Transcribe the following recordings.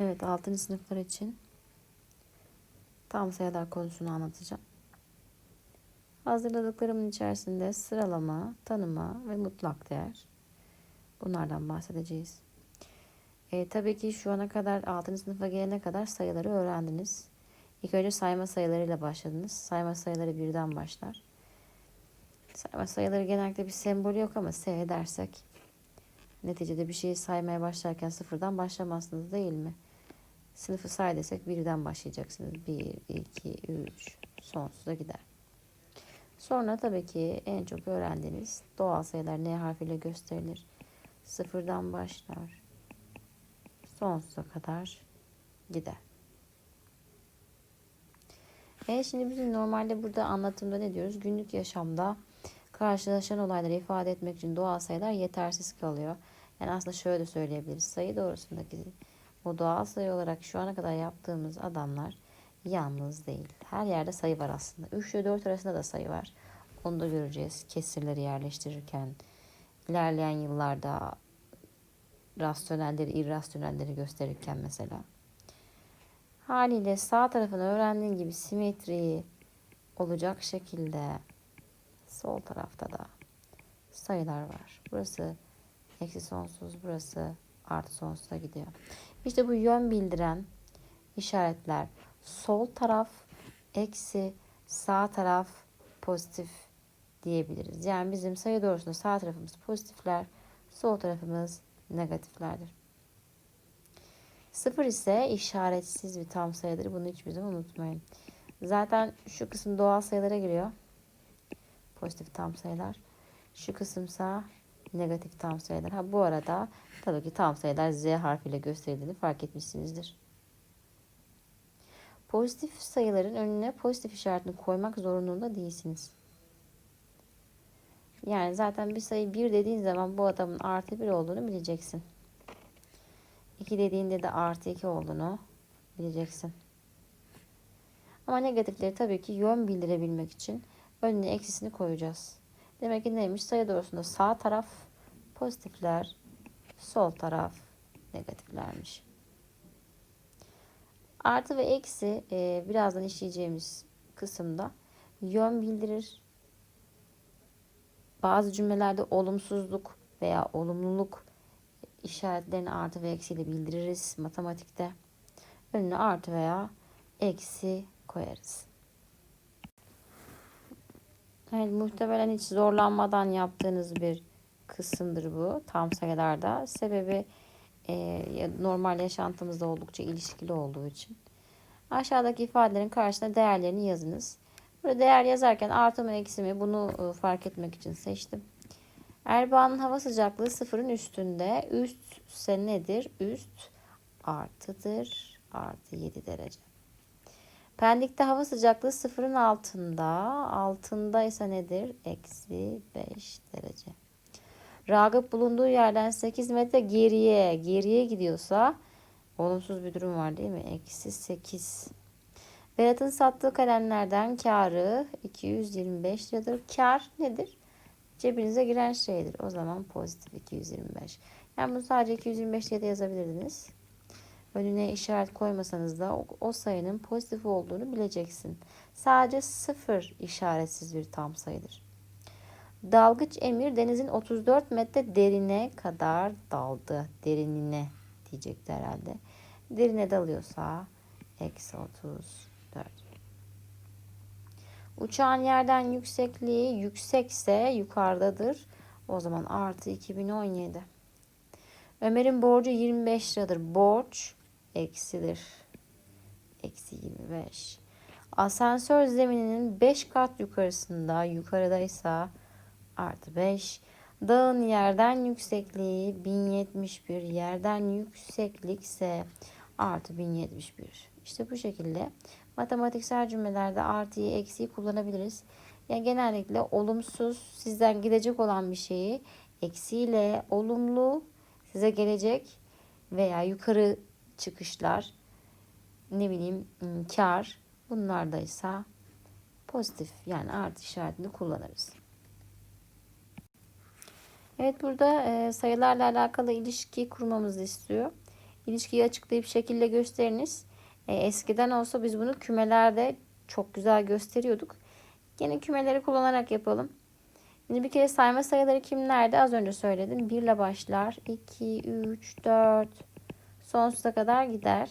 Evet 6. sınıflar için tam sayılar konusunu anlatacağım. Hazırladıklarımın içerisinde sıralama, tanıma ve mutlak değer. Bunlardan bahsedeceğiz. E, tabii ki şu ana kadar 6. sınıfa gelene kadar sayıları öğrendiniz. İlk önce sayma sayılarıyla başladınız. Sayma sayıları birden başlar. Sayma sayıları genellikle bir sembolü yok ama S dersek neticede bir şeyi saymaya başlarken sıfırdan başlamazsınız değil mi? Sınıfı say desek birden başlayacaksınız. Bir, iki, üç, sonsuza gider. Sonra tabii ki en çok öğrendiğiniz doğal sayılar N harfiyle gösterilir. Sıfırdan başlar. Sonsuza kadar gider. E şimdi bizim normalde burada anlatımda ne diyoruz? Günlük yaşamda karşılaşan olayları ifade etmek için doğal sayılar yetersiz kalıyor. Yani aslında şöyle söyleyebiliriz. Sayı doğrusundaki o doğal sayı olarak şu ana kadar yaptığımız adamlar yalnız değil. Her yerde sayı var aslında. 3 ile 4 arasında da sayı var. Onu da göreceğiz. Kesirleri yerleştirirken ilerleyen yıllarda rasyonelleri, irrasyonelleri gösterirken mesela. Haliyle sağ tarafını öğrendiğin gibi simetriyi olacak şekilde sol tarafta da sayılar var. Burası eksi sonsuz, burası artı sonsuza gidiyor. İşte bu yön bildiren işaretler sol taraf eksi sağ taraf pozitif diyebiliriz. Yani bizim sayı doğrusunda sağ tarafımız pozitifler, sol tarafımız negatiflerdir. Sıfır ise işaretsiz bir tam sayıdır. Bunu hiçbir zaman unutmayın. Zaten şu kısım doğal sayılara giriyor. Pozitif tam sayılar. Şu kısımsa negatif tam sayılar. Ha bu arada tabii ki tam sayılar Z harfiyle gösterildiğini fark etmişsinizdir. Pozitif sayıların önüne pozitif işaretini koymak zorunda değilsiniz. Yani zaten bir sayı 1 dediğin zaman bu adamın artı 1 olduğunu bileceksin. 2 dediğinde de artı 2 olduğunu bileceksin. Ama negatifleri tabii ki yön bildirebilmek için önüne eksisini koyacağız. Demek ki neymiş? Sayı doğrusunda sağ taraf pozitifler, sol taraf negatiflermiş. Artı ve eksi e, birazdan işleyeceğimiz kısımda yön bildirir. Bazı cümlelerde olumsuzluk veya olumluluk işaretlerini artı ve eksiyle bildiririz matematikte. Önüne artı veya eksi koyarız. Evet, muhtemelen hiç zorlanmadan yaptığınız bir kısımdır bu tam sayılarda. Sebebi e, normal yaşantımızda oldukça ilişkili olduğu için. Aşağıdaki ifadelerin karşısına değerlerini yazınız. Burada değer yazarken artı mı eksi mi bunu e, fark etmek için seçtim. Erbaa'nın hava sıcaklığı sıfırın üstünde. Üst ise nedir? Üst artıdır. Artı 7 derece. Pendik'te hava sıcaklığı sıfırın altında. Altında ise nedir? Eksi 5 derece. Ragıp bulunduğu yerden 8 metre geriye, geriye gidiyorsa olumsuz bir durum var değil mi? Eksi 8. Berat'ın sattığı kalemlerden karı 225 liradır. Kar nedir? Cebinize giren şeydir. O zaman pozitif 225. Yani bunu sadece 225 diye de yazabilirdiniz. Önüne işaret koymasanız da o, o sayının pozitif olduğunu bileceksin. Sadece sıfır işaretsiz bir tam sayıdır. Dalgıç Emir denizin 34 metre derine kadar daldı. Derinine diyecekti herhalde. Derine dalıyorsa eksi 34. Uçağın yerden yüksekliği yüksekse yukarıdadır. O zaman artı 2017. Ömer'in borcu 25 liradır. Borç eksidir. Eksi 25. Asansör zemininin 5 kat yukarısında, yukarıdaysa artı 5. Dağın yerden yüksekliği 1071. Yerden yükseklikse artı 1071. İşte bu şekilde matematiksel cümlelerde artıyı eksiği kullanabiliriz. Yani genellikle olumsuz sizden gidecek olan bir şeyi eksiyle olumlu size gelecek veya yukarı çıkışlar ne bileyim kar bunlardaysa pozitif yani artı işaretini kullanırız. Evet burada e, sayılarla alakalı ilişki kurmamızı istiyor. ilişkiyi açıklayıp şekilde gösteriniz. E, eskiden olsa biz bunu kümelerde çok güzel gösteriyorduk. Yine kümeleri kullanarak yapalım. Şimdi bir kere sayma sayıları kimlerde? Az önce söyledim. 1 ile başlar. 2, 3, 4 sonsuza kadar gider.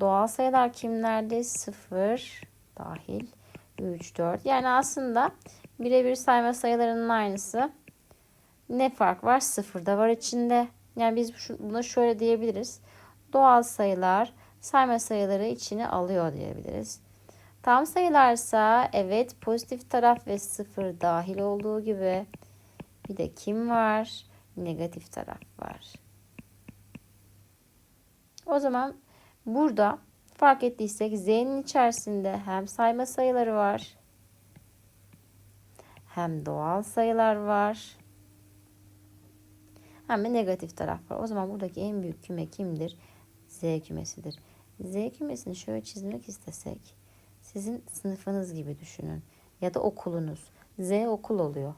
Doğal sayılar kimlerde? 0 dahil. 3, 4. Yani aslında birebir sayma sayılarının aynısı. Ne fark var? 0 da var içinde. Yani biz buna şöyle diyebiliriz. Doğal sayılar sayma sayıları içine alıyor diyebiliriz. Tam sayılarsa evet pozitif taraf ve sıfır dahil olduğu gibi bir de kim var? Negatif taraf var. O zaman burada fark ettiysek z'nin içerisinde hem sayma sayıları var hem doğal sayılar var hem de negatif taraf var. O zaman buradaki en büyük küme kimdir? Z kümesidir. Z kümesini şöyle çizmek istesek sizin sınıfınız gibi düşünün. Ya da okulunuz. Z okul oluyor.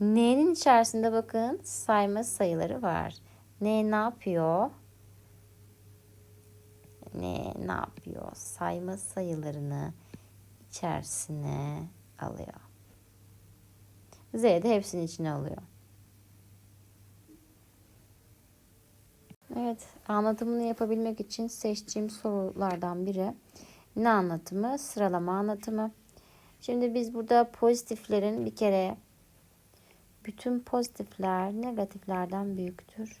N'nin içerisinde bakın sayma sayıları var. N ne yapıyor? N ne yapıyor? Sayma sayılarını içerisine alıyor. Z de hepsini içine alıyor. Evet, anlatımını yapabilmek için seçtiğim sorulardan biri ne anlatımı? Sıralama anlatımı. Şimdi biz burada pozitiflerin bir kere bütün pozitifler negatiflerden büyüktür.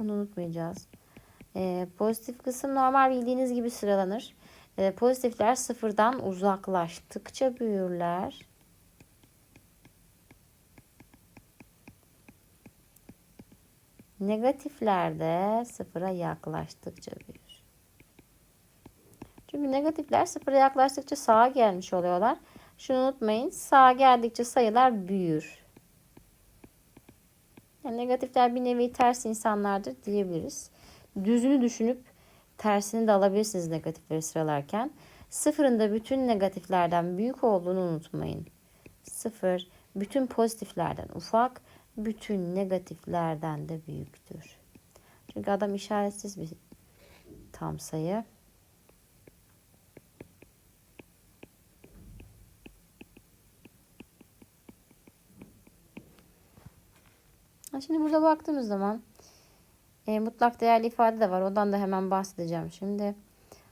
Bunu unutmayacağız. Ee, pozitif kısım normal bildiğiniz gibi sıralanır. Ee, pozitifler sıfırdan uzaklaştıkça büyürler. Negatiflerde sıfıra yaklaştıkça büyür. Çünkü negatifler sıfıra yaklaştıkça sağa gelmiş oluyorlar. Şunu unutmayın. Sağa geldikçe sayılar büyür. Yani negatifler bir nevi ters insanlardır diyebiliriz. Düzünü düşünüp tersini de alabilirsiniz negatifleri sıralarken. Sıfırın da bütün negatiflerden büyük olduğunu unutmayın. Sıfır bütün pozitiflerden ufak, bütün negatiflerden de büyüktür. Çünkü adam işaretsiz bir tam sayı. Şimdi burada baktığımız zaman e, mutlak değerli ifade de var. Ondan da hemen bahsedeceğim şimdi.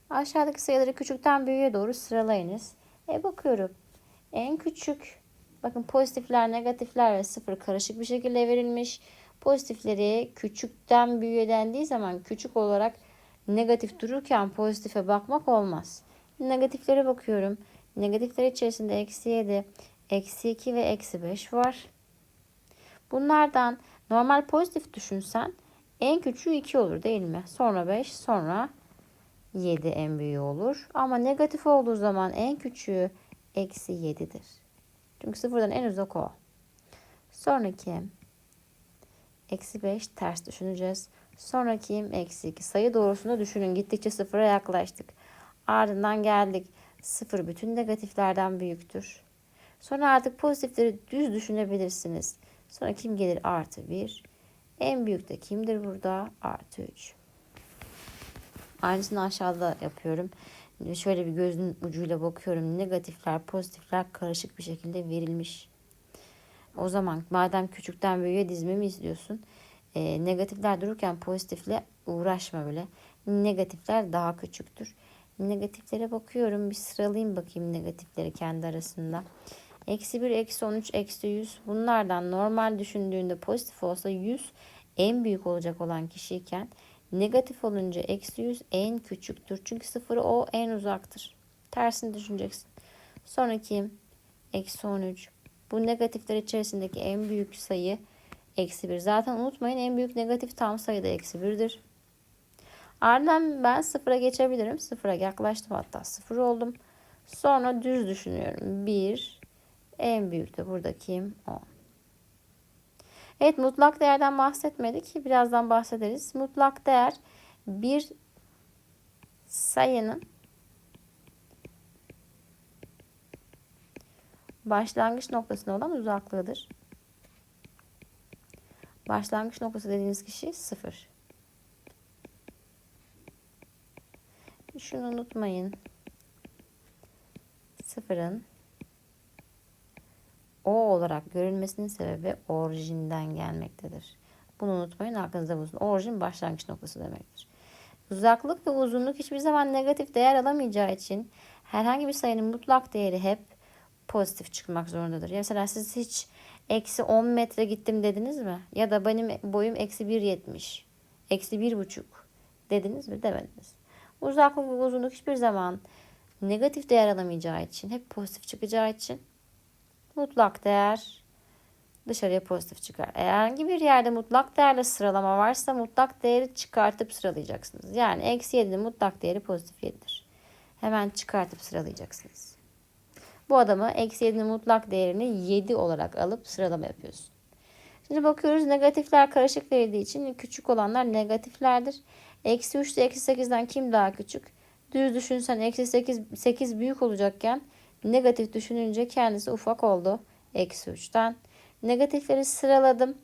Aşağıdaki sayıları küçükten büyüğe doğru sıralayınız. E, bakıyorum. En küçük bakın pozitifler, negatifler ve sıfır karışık bir şekilde verilmiş. Pozitifleri küçükten büyüğe dendiği zaman küçük olarak negatif dururken pozitife bakmak olmaz. Negatiflere bakıyorum. Negatifler içerisinde eksi 7, eksi 2 ve eksi 5 var. Bunlardan normal pozitif düşünsen en küçüğü 2 olur değil mi? Sonra 5, sonra 7 en büyüğü olur. Ama negatif olduğu zaman en küçüğü eksi 7'dir. Çünkü sıfırdan en uzak o. Sonraki eksi 5 ters düşüneceğiz. Sonraki eksi 2 sayı doğrusunda düşünün. Gittikçe sıfıra yaklaştık. Ardından geldik. Sıfır bütün negatiflerden büyüktür. Sonra artık pozitifleri düz düşünebilirsiniz. Sonra kim gelir? Artı 1. En büyük de kimdir burada? Artı 3. Aynısını aşağıda yapıyorum. Şöyle bir gözün ucuyla bakıyorum. Negatifler, pozitifler karışık bir şekilde verilmiş. O zaman madem küçükten büyüğe dizmemi istiyorsun. E, negatifler dururken pozitifle uğraşma bile. Negatifler daha küçüktür. Negatiflere bakıyorum. Bir sıralayayım bakayım negatifleri kendi arasında. Eksi 1, eksi 13, eksi 100. Bunlardan normal düşündüğünde pozitif olsa 100 en büyük olacak olan kişiyken negatif olunca eksi 100 en küçüktür. Çünkü sıfırı o en uzaktır. Tersini düşüneceksin. Sonraki eksi 13. Bu negatifler içerisindeki en büyük sayı eksi 1. Zaten unutmayın en büyük negatif tam sayı da eksi 1'dir. Ardından ben sıfıra geçebilirim. Sıfıra yaklaştım hatta sıfır oldum. Sonra düz düşünüyorum. 1 en büyük de burada kim? 10. Evet mutlak değerden bahsetmedik. Birazdan bahsederiz. Mutlak değer bir sayının başlangıç noktasına olan uzaklığıdır. Başlangıç noktası dediğiniz kişi sıfır. Şunu unutmayın. Sıfırın O olarak görülmesinin sebebi orijinden gelmektedir. Bunu unutmayın aklınızda bulunsun. Orijin başlangıç noktası demektir. Uzaklık ve uzunluk hiçbir zaman negatif değer alamayacağı için herhangi bir sayının mutlak değeri hep pozitif çıkmak zorundadır. mesela siz hiç eksi 10 metre gittim dediniz mi? Ya da benim boyum eksi 1.70, eksi 1.5 dediniz mi? Demediniz. Uzaklık ve uzunluk hiçbir zaman negatif değer alamayacağı için, hep pozitif çıkacağı için mutlak değer dışarıya pozitif çıkar. Eğer herhangi bir yerde mutlak değerle sıralama varsa mutlak değeri çıkartıp sıralayacaksınız. Yani eksi 7'nin mutlak değeri pozitif 7'dir. Hemen çıkartıp sıralayacaksınız. Bu adamı eksi 7'nin mutlak değerini 7 olarak alıp sıralama yapıyorsun. Şimdi bakıyoruz negatifler karışık verildiği için küçük olanlar negatiflerdir. Eksi 3 ile eksi 8'den kim daha küçük? Düz düşünsen eksi 8, 8 büyük olacakken negatif düşününce kendisi ufak oldu. Eksi 3'ten. Negatifleri sıraladım.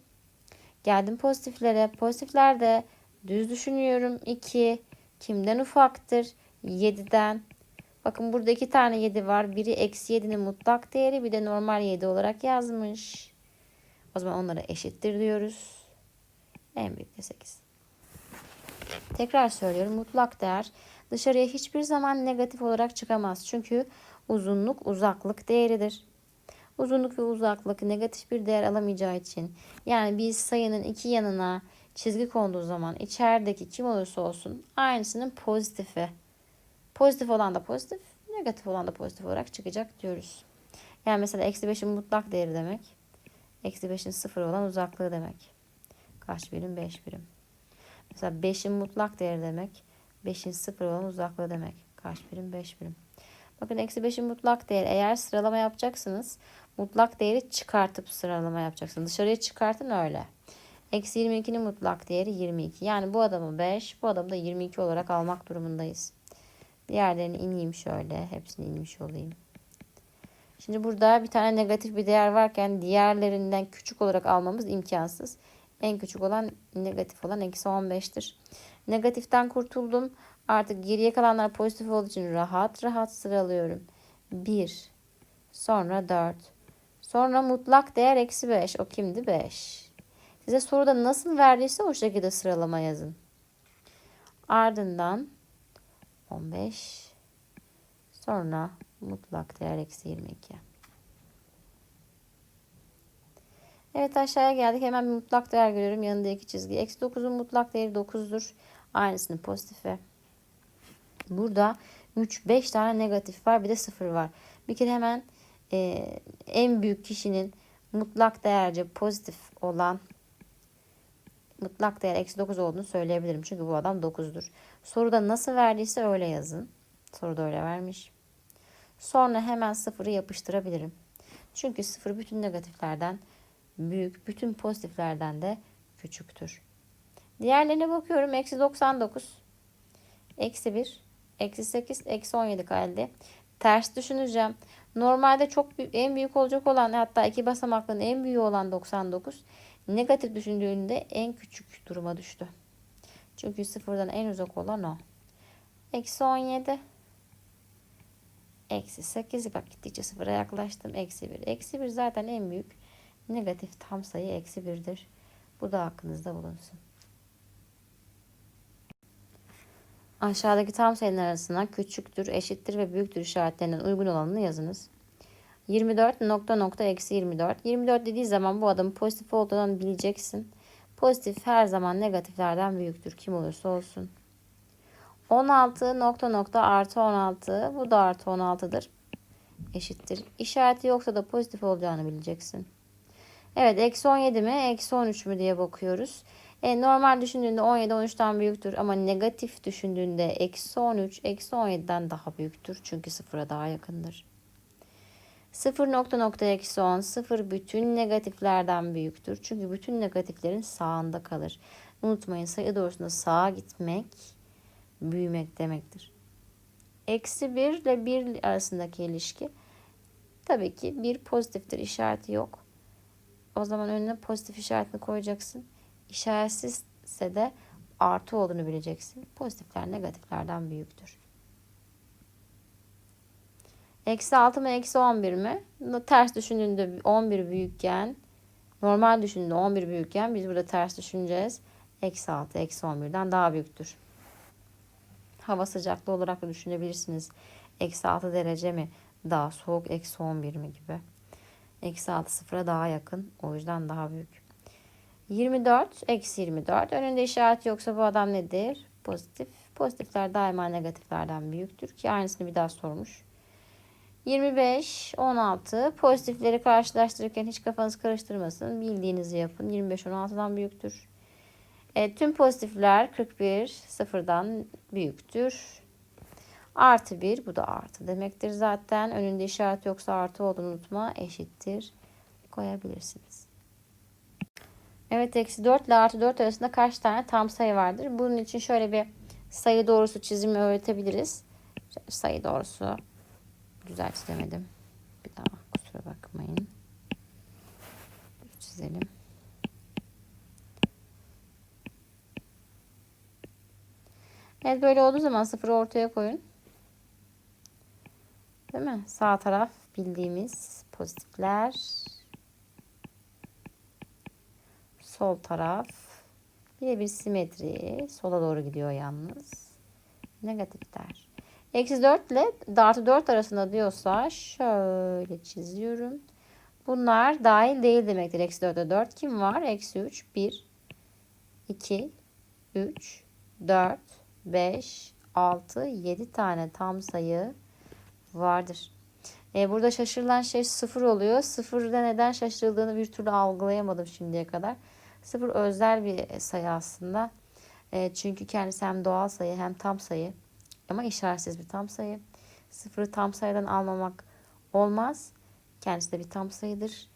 Geldim pozitiflere. Pozitiflerde düz düşünüyorum. 2 kimden ufaktır? 7'den. Bakın burada iki tane 7 var. Biri eksi 7'nin mutlak değeri bir de normal 7 olarak yazmış. O zaman onlara eşittir diyoruz. En büyük de 8. Tekrar söylüyorum. Mutlak değer dışarıya hiçbir zaman negatif olarak çıkamaz. Çünkü uzunluk uzaklık değeridir. Uzunluk ve uzaklık negatif bir değer alamayacağı için yani biz sayının iki yanına çizgi konduğu zaman içerideki kim olursa olsun aynısının pozitifi. Pozitif olan da pozitif, negatif olan da pozitif olarak çıkacak diyoruz. Yani mesela eksi 5'in mutlak değeri demek. Eksi 5'in sıfır olan uzaklığı demek. Kaç birim? 5 birim. Mesela 5'in mutlak değeri demek. 5'in sıfır olan uzaklığı demek. Kaç birim? 5 birim. Bakın eksi 5'in mutlak değeri. Eğer sıralama yapacaksınız mutlak değeri çıkartıp sıralama yapacaksınız. Dışarıya çıkartın öyle. Eksi 22'nin mutlak değeri 22. Yani bu adamı 5, bu adamı da 22 olarak almak durumundayız. Diğerlerini ineyim şöyle. Hepsini inmiş olayım. Şimdi burada bir tane negatif bir değer varken diğerlerinden küçük olarak almamız imkansız. En küçük olan negatif olan eksi 15'tir. Negatiften kurtuldum. Artık geriye kalanlar pozitif olduğu için rahat rahat sıralıyorum. 1, sonra 4, sonra mutlak değer eksi 5. O kimdi? 5. Size soruda nasıl verdiyse o şekilde sıralama yazın. Ardından 15, sonra mutlak değer eksi 22. Evet aşağıya geldik. Hemen bir mutlak değer görüyorum. Yanında iki çizgi. Eksi 9'un mutlak değeri 9'dur. Aynısının pozitifi. Burada 3, 5 tane negatif var. Bir de 0 var. Bir kere hemen e, en büyük kişinin mutlak değerce pozitif olan mutlak değer eksi 9 olduğunu söyleyebilirim. Çünkü bu adam 9'dur. Soruda nasıl verdiyse öyle yazın. Soruda öyle vermiş. Sonra hemen sıfırı yapıştırabilirim. Çünkü sıfır bütün negatiflerden büyük, bütün pozitiflerden de küçüktür. Diğerlerine bakıyorum. Eksi 99, eksi 1, eksi 8, eksi 17 geldi. Ters düşüneceğim. Normalde çok en büyük olacak olan hatta iki basamaklının en büyüğü olan 99 negatif düşündüğünde en küçük duruma düştü. Çünkü sıfırdan en uzak olan o. Eksi 17 Eksi 8 bak gittikçe sıfıra yaklaştım. Eksi 1. Eksi 1 zaten en büyük negatif tam sayı eksi 1'dir. Bu da aklınızda bulunsun. Aşağıdaki tam sayılar arasında küçüktür, eşittir ve büyüktür işaretlerinden uygun olanını yazınız. 24 nokta nokta eksi 24. 24 dediği zaman bu adamın pozitif olduğunu bileceksin. Pozitif her zaman negatiflerden büyüktür. Kim olursa olsun. 16 nokta nokta artı 16. Bu da artı 16'dır. Eşittir. İşareti yoksa da pozitif olacağını bileceksin. Evet eksi 17 mi eksi 13 mü diye bakıyoruz. E, normal düşündüğünde 17 13'ten büyüktür ama negatif düşündüğünde eksi 13 eksi 17'den daha büyüktür. Çünkü sıfıra daha yakındır. 0 nokta nokta eksi 10 0 bütün negatiflerden büyüktür. Çünkü bütün negatiflerin sağında kalır. Unutmayın sayı doğrusunda sağa gitmek büyümek demektir. Eksi 1 ile 1 arasındaki ilişki Tabii ki bir pozitiftir işareti yok. O zaman önüne pozitif işaretini koyacaksın. İşaretsizse de artı olduğunu bileceksin. Pozitifler negatiflerden büyüktür. Eksi 6 mı eksi 11 mi? Ters düşündüğünde 11 büyükken normal düşündüğünde 11 büyükken biz burada ters düşüneceğiz. Eksi 6 eksi 11'den daha büyüktür. Hava sıcaklığı olarak da düşünebilirsiniz. Eksi 6 derece mi? Daha soğuk eksi 11 mi gibi. Eksi 6 sıfıra daha yakın. O yüzden daha büyük. 24 eksi 24. Önünde işaret yoksa bu adam nedir? Pozitif. Pozitifler daima negatiflerden büyüktür ki aynısını bir daha sormuş. 25, 16. Pozitifleri karşılaştırırken hiç kafanız karıştırmasın. Bildiğinizi yapın. 25, 16'dan büyüktür. E, tüm pozitifler 41, sıfırdan büyüktür. Artı 1, bu da artı demektir zaten. Önünde işaret yoksa artı olduğunu unutma. Eşittir. Koyabilirsiniz. Evet, eksi 4 ile artı 4 arasında kaç tane tam sayı vardır? Bunun için şöyle bir sayı doğrusu çizimi öğretebiliriz. Sayı doğrusu güzel çizemedim. Bir daha kusura bakmayın. Çizelim. Evet böyle olduğu zaman sıfırı ortaya koyun. Değil mi? Sağ taraf bildiğimiz pozitifler. Sol taraf bir simetri. Sola doğru gidiyor yalnız. Negatifler. Eksi 4 ile artı 4 arasında diyorsa şöyle çiziyorum. Bunlar dahil değil demektir. Eksi 4'e 4 kim var? Eksi 3, 1, 2, 3, 4, 5, 6, 7 tane tam sayı vardır. E, burada şaşırılan şey sıfır oluyor. Sıfırda neden şaşırıldığını bir türlü algılayamadım şimdiye kadar. Sıfır özel bir sayı aslında. E, çünkü kendisi hem doğal sayı hem tam sayı. Ama işaretsiz bir tam sayı. Sıfırı tam sayıdan almamak olmaz. Kendisi de bir tam sayıdır.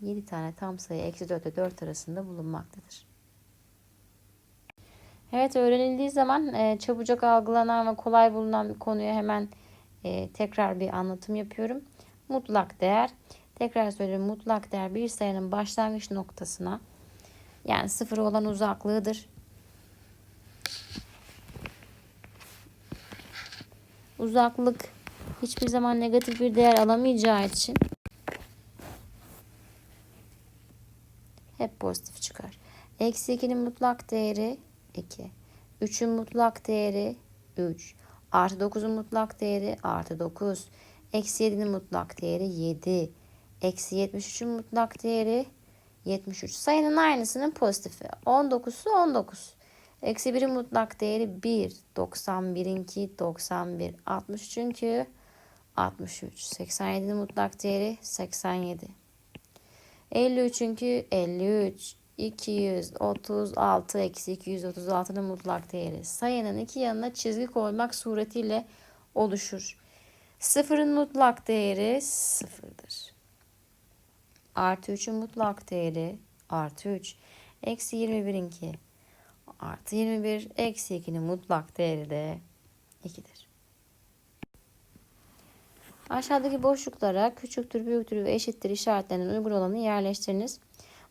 7 tane tam sayı eksi 4 ile 4 arasında bulunmaktadır. Evet öğrenildiği zaman e, çabucak algılanan ve kolay bulunan bir konuya hemen e, tekrar bir anlatım yapıyorum. Mutlak değer. Tekrar söylüyorum mutlak değer bir sayının başlangıç noktasına yani sıfır olan uzaklığıdır. Uzaklık hiçbir zaman negatif bir değer alamayacağı için hep pozitif çıkar. Eksi 2'nin mutlak değeri 2. 3'ün mutlak değeri 3. Artı 9'un mutlak değeri artı 9. Eksi 7'nin mutlak değeri 7. Eksi 73'ün mutlak değeri 73. Sayının aynısının pozitifi. 19'su 19. Eksi 1'in mutlak değeri 1. 91'inki 91. 60 çünkü 63. 87'nin mutlak değeri 87. 53 çünkü 53. 236 eksi 236'nın mutlak değeri. Sayının iki yanına çizgi koymak suretiyle oluşur. Sıfırın mutlak değeri sıfırdır. Artı 3'ün mutlak değeri artı 3. Eksi 21'inki artı 21. Eksi 2'nin mutlak değeri de 2'dir. Aşağıdaki boşluklara küçüktür, büyüktür ve eşittir işaretlerinin uygun olanı yerleştiriniz.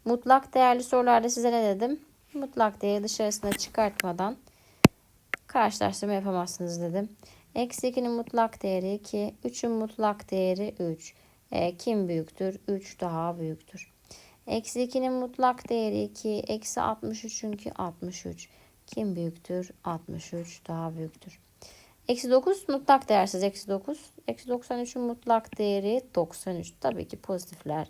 Mutlak değerli sorularda size ne dedim? Mutlak değeri dışarısına çıkartmadan karşılaştırma yapamazsınız dedim. Eksi 2'nin mutlak değeri 2. 3'ün mutlak değeri 3. E, kim büyüktür? 3 daha büyüktür. Eksi 2'nin mutlak değeri 2. Eksi 63'ünki 63. Kim büyüktür? 63 daha büyüktür. Eksi 9 mutlak değersiz. Eksi 9. Eksi 93'ün mutlak değeri 93. Tabii ki pozitifler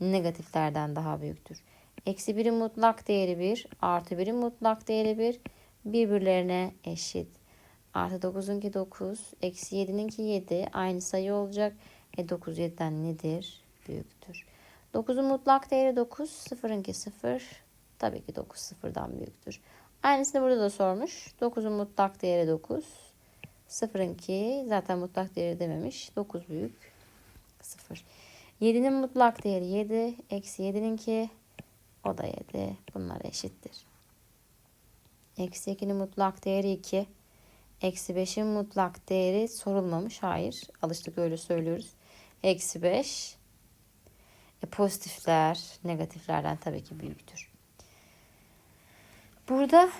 negatiflerden daha büyüktür. Eksi 1'in mutlak değeri 1. Artı 1'in mutlak değeri 1. Birbirlerine eşit. Artı 9'unki 9. Eksi 7'ninki 7. Aynı sayı olacak. E 9 7'den nedir? Büyüktür. 9'un mutlak değeri 9. 0'ınki 0. Tabii ki 9 0'dan büyüktür. Aynısını burada da sormuş. 9'un mutlak değeri 9. 0'ınki zaten mutlak değeri dememiş. 9 büyük 0. 7'nin mutlak değeri 7. Eksi 7'ninki o da 7. Bunlar eşittir. Eksi 2'nin mutlak değeri 2. Eksi 5'in mutlak değeri sorulmamış. Hayır. Alıştık öyle söylüyoruz. Eksi 5. E, pozitifler negatiflerden tabii ki büyüktür. Burada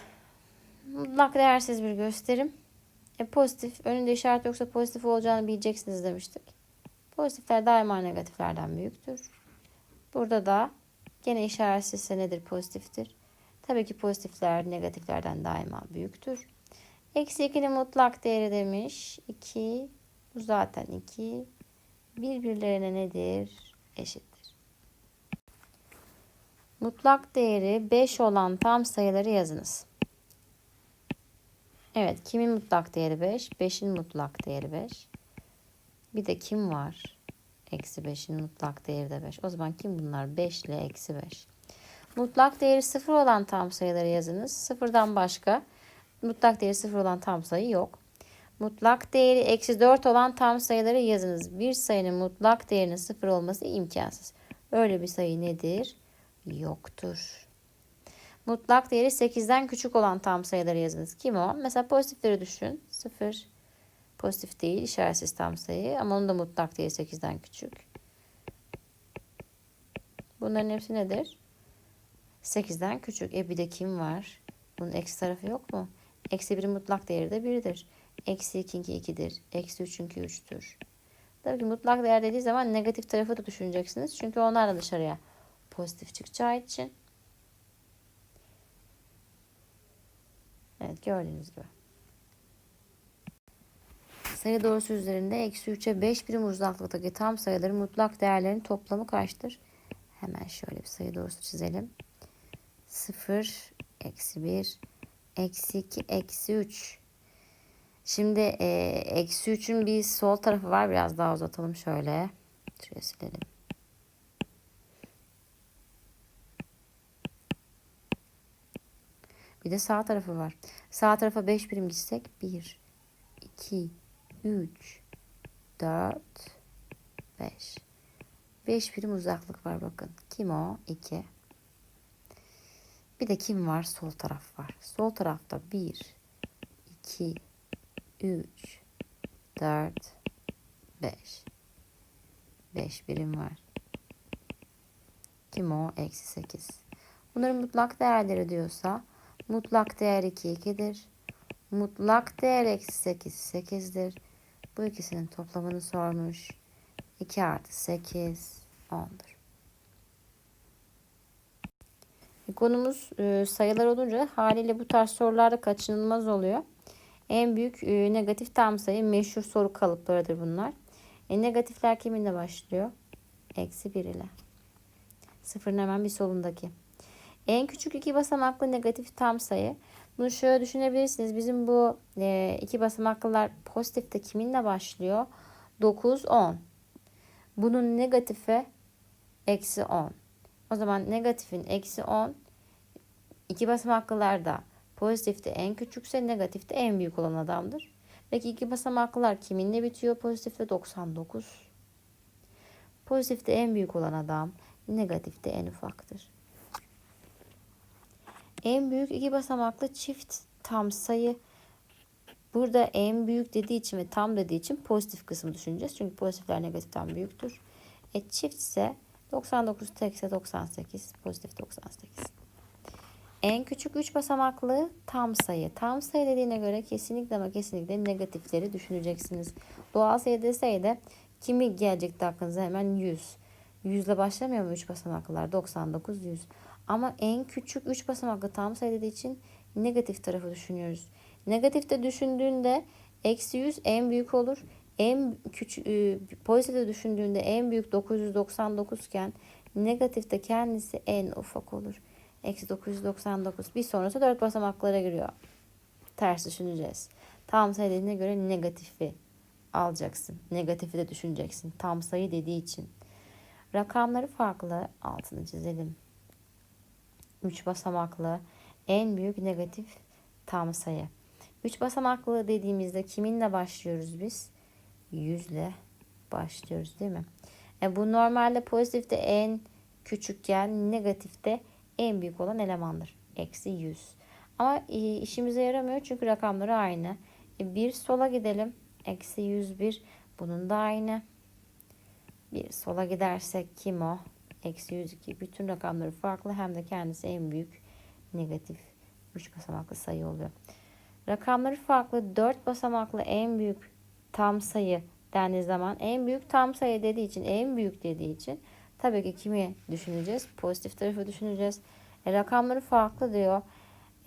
mutlak değersiz bir gösterim. E, pozitif önünde işaret yoksa pozitif olacağını bileceksiniz demiştik. Pozitifler daima negatiflerden büyüktür. Burada da gene işaretsizse nedir pozitiftir? Tabii ki pozitifler negatiflerden daima büyüktür. Eksi 2'nin mutlak değeri demiş. 2 bu zaten 2 birbirlerine nedir? Eşittir. Mutlak değeri 5 olan tam sayıları yazınız. Evet kimin mutlak değeri 5? 5'in mutlak değeri 5. Bir de kim var? Eksi 5'in mutlak değeri de 5. O zaman kim bunlar? 5 ile eksi 5. Mutlak değeri 0 olan tam sayıları yazınız. Sıfırdan başka mutlak değeri 0 olan tam sayı yok. Mutlak değeri eksi 4 olan tam sayıları yazınız. Bir sayının mutlak değerinin 0 olması imkansız. Öyle bir sayı nedir? Yoktur. Mutlak değeri 8'den küçük olan tam sayıları yazınız. Kim o? Mesela pozitifleri düşün. 0 pozitif değil, işaretsiz tam sayı ama onun da mutlak değeri 8'den küçük. Bunların hepsi nedir? 8'den küçük. E bir de kim var? Bunun eksi tarafı yok mu? Eksi 1'in mutlak değeri de 1'dir. Eksi 2'inki 2'dir. Eksi 3'ünki 3'tür. Tabii ki mutlak değer dediği zaman negatif tarafı da düşüneceksiniz. Çünkü onlar da dışarıya pozitif çıkacağı için. Evet gördüğünüz gibi. Sayı doğrusu üzerinde eksi 3'e 5 birim uzaklıktaki tam sayıların mutlak değerlerinin toplamı kaçtır? Hemen şöyle bir sayı doğrusu çizelim. 0, eksi 1, eksi 2, eksi 3. Şimdi e, eksi 3'ün bir sol tarafı var. Biraz daha uzatalım şöyle. Şuraya silelim. Bir de sağ tarafı var. Sağ tarafa 5 birim gitsek 1, 2, 3, 4, 5. 5 birim uzaklık var bakın. Kim o? 2. Bir de kim var? Sol taraf var. Sol tarafta 1, 2, 3, 4, 5. 5 birim var. Kim o? Eksi 8. Bunların mutlak değerleri diyorsa mutlak değer 2 2'dir. Mutlak değer eksi 8 8'dir. Bu ikisinin toplamını sormuş. 2 artı 8 10'dur. Konumuz e, sayılar olunca haliyle bu tarz sorularda kaçınılmaz oluyor. En büyük e, negatif tam sayı meşhur soru kalıplarıdır bunlar. E, negatifler kiminle başlıyor? Eksi 1 ile. Sıfırın hemen bir solundaki. En küçük iki basamaklı negatif tam sayı. Bunu şöyle düşünebilirsiniz. Bizim bu e, iki basamaklılar pozitifte kiminle başlıyor? 9, 10. Bunun negatifi eksi 10. O zaman negatifin eksi 10 iki basamaklılarda pozitifte en küçükse negatifte en büyük olan adamdır. Peki iki basamaklılar kiminle bitiyor? Pozitifte 99. Pozitifte en büyük olan adam negatifte en ufaktır. En büyük iki basamaklı çift tam sayı burada en büyük dediği için ve tam dediği için pozitif kısmı düşüneceğiz. Çünkü pozitifler negatiften büyüktür. E çift ise 99 tekse 98 pozitif 98. En küçük 3 basamaklı tam sayı. Tam sayı dediğine göre kesinlikle ama kesinlikle negatifleri düşüneceksiniz. Doğal sayı deseydi kimi gelecekti aklınıza hemen 100. 100 ile başlamıyor mu 3 basamaklılar? 99, 100. Ama en küçük 3 basamaklı tam sayı dediği için negatif tarafı düşünüyoruz. Negatifte düşündüğünde eksi 100 en büyük olur. En küçük e, pozitifte düşündüğünde en büyük 999 iken negatifte kendisi en ufak olur. Eksi 999. Bir sonrası 4 basamaklara giriyor. Ters düşüneceğiz. Tam sayı dediğine göre negatifi alacaksın. Negatifi de düşüneceksin. Tam sayı dediği için. Rakamları farklı. Altını çizelim. 3 basamaklı en büyük negatif tam sayı. 3 basamaklı dediğimizde kiminle başlıyoruz biz? 100 ile başlıyoruz değil mi? E bu normalde pozitifte en küçükken negatifte en büyük olan elemandır. Eksi 100. Ama e, işimize yaramıyor çünkü rakamları aynı. E, bir sola gidelim. Eksi 101. Bunun da aynı. Bir sola gidersek kim o? Eksi 102. Bütün rakamları farklı hem de kendisi en büyük negatif 3 basamaklı sayı oluyor. Rakamları farklı 4 basamaklı en büyük tam sayı dendiği zaman en büyük tam sayı dediği için en büyük dediği için tabii ki kimi düşüneceğiz? Pozitif tarafı düşüneceğiz. E, rakamları farklı diyor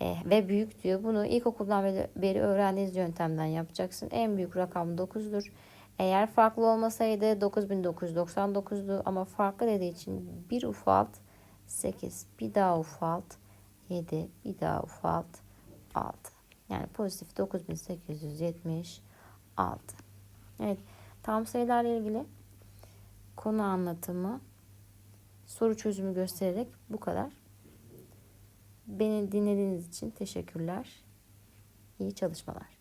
e, ve büyük diyor. Bunu ilkokuldan beri, öğrendiğiniz yöntemden yapacaksın. En büyük rakam 9'dur. Eğer farklı olmasaydı 9999'du ama farklı dediği için bir ufalt 8, bir daha ufalt 7, bir daha ufalt 6. Yani pozitif 9876. Evet, tam sayılarla ilgili konu anlatımı, soru çözümü göstererek bu kadar. Beni dinlediğiniz için teşekkürler. İyi çalışmalar.